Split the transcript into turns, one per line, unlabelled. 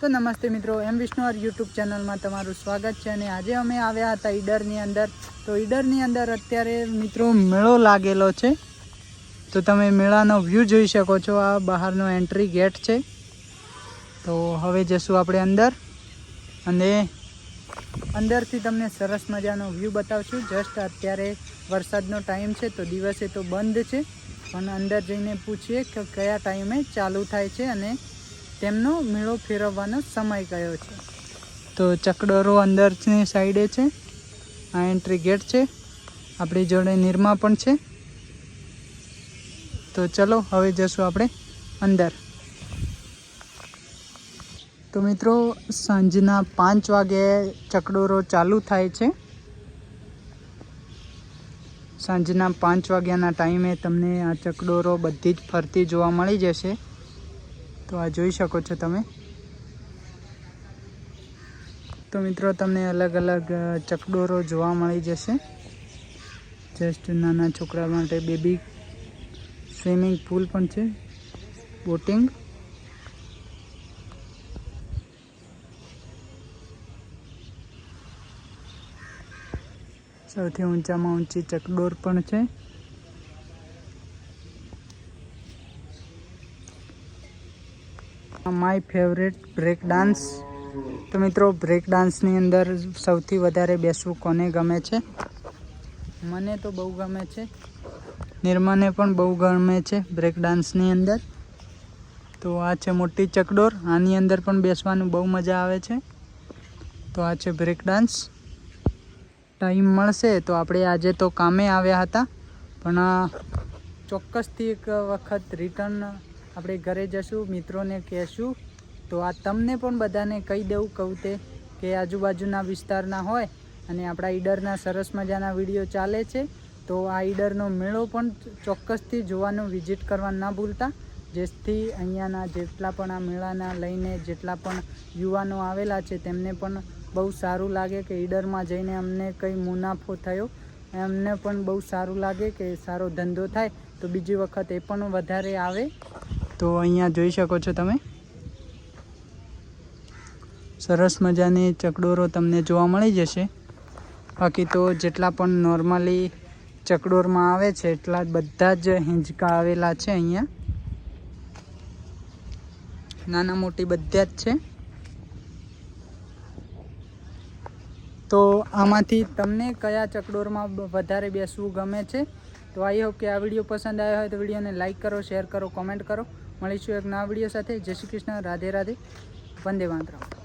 તો નમસ્તે મિત્રો, એમ વિષ્ણુઆર યુટ્યુબ ચેનલમાં તમારું સ્વાગત છે અને આજે અમે આવ્યા હતા ઈડરની અંદર. તો ઈડરની અંદર અત્યારે મિત્રો મેળો લાગેલો છે. તો તમે મેળાનો વ્યૂ જોઈ શકો છો, આ બહારનો એન્ટ્રી ગેટ છે. તો હવે જશું આપણે અંદર. અને અંદરથી તમને સરસ મજાનો વ્યૂ બતાવશું. જસ્ટ અત્યારે વરસાદનો ટાઈમ છે, તો દિવસે તો બંધ છે. પણ અંદર જઈને પૂછીએ કે કયા ટાઈમે ચાલુ થાય છે અને તેમનો મેળો ફેરવવાનો સમય ગયો છે. તો ચકડોરો અંદરની સાઈડે છે. આ એન્ટ્રી ગેટ છે. આપણી જોડે નિરમા પણ છે. તો ચલો, હવે જશું આપણે અંદર. તો મિત્રો, સાંજના પાંચ વાગે ચકડોરો ચાલુ થાય છે. સાંજના પાંચ વાગ્યાના ટાઈમે તમને આ ચકડોરો બધી જ ફરતી જોવા મળી જશે. તો આ જોઈ શકો છો તમે. તો મિત્રો, તમને અલગ અલગ ચકડોરો જોવા મળી જશે. જસ્ટ નાના છોકરા માટે બેબી સ્વિમિંગ પુલ પણ છે. બોટિંગ. સૌથી ઊંચામાં ઊંચી ચકડોર પણ છે. My favourite break dance. તો મિત્રો, બ્રેક ડાન્સની અંદર સૌથી વધારે બેસવું કોને ગમે છે? મને તો બહુ ગમે છે. નિર્માને પણ બહુ ગમે છે બ્રેક ડાન્સની અંદર. તો આ છે મોટી ચકડોર. આની અંદર પણ બેસવાનું બહુ મજા આવે છે. તો આ છે બ્રેક ડાન્સ. ટાઈમ મળશે તો આપણે આજે તો કામે આવ્યા હતા. પણ ચોક્કસથી એક વખત રિટર્ન આપણે ઘરે જશું, મિત્રોને કહેશું. તો આ તમને પણ બધાને કહી દેવું કહું તે કે આજુબાજુના વિસ્તારના હોય અને આપણા ઈડરના સરસ મજાના વીડિયો ચાલે છે, તો આ ઈડરનો મેળો પણ ચોક્કસથી જોવાનું વિઝિટ કરવા ના ભૂલતા. જેથી અહીંયાના જેટલા પણ આ મેળાના લઈને જેટલા પણ યુવાનો આવેલા છે, તેમને પણ બહુ સારું લાગે કે ઈડરમાં જઈને અમને કંઈ મુનાફો થયો. એમને પણ બહુ સારું લાગે કે સારો ધંધો થાય. તો બીજી વખત એ પણ વધારે આવે. તો અહીંયા જોઈ શકો છો તમે. સરસ મજાની ચકડોરો તમને જોવા મળી જશે. બાકી તો જેટલા પણ નોર્મલી ચકડોરમાં આવે છે, એટલા બધા જ હિંચકા આવેલા છે અહીંયા. નાના મોટી બધા જ છે. તો આમાંથી તમને કયા ચકડોરમાં વધારે બેસવું ગમે છે? તો આઈ હોપ કે આ વીડિયો પસંદ આવ્યો હોય તો વિડીયોને લાઇક કરો, શેર કરો, કોમેન્ટ કરો. મળીશું એક નવા વીડિયો સાથે. જય શ્રી કૃષ્ણ. રાધે રાધે. વંદે માતરમ.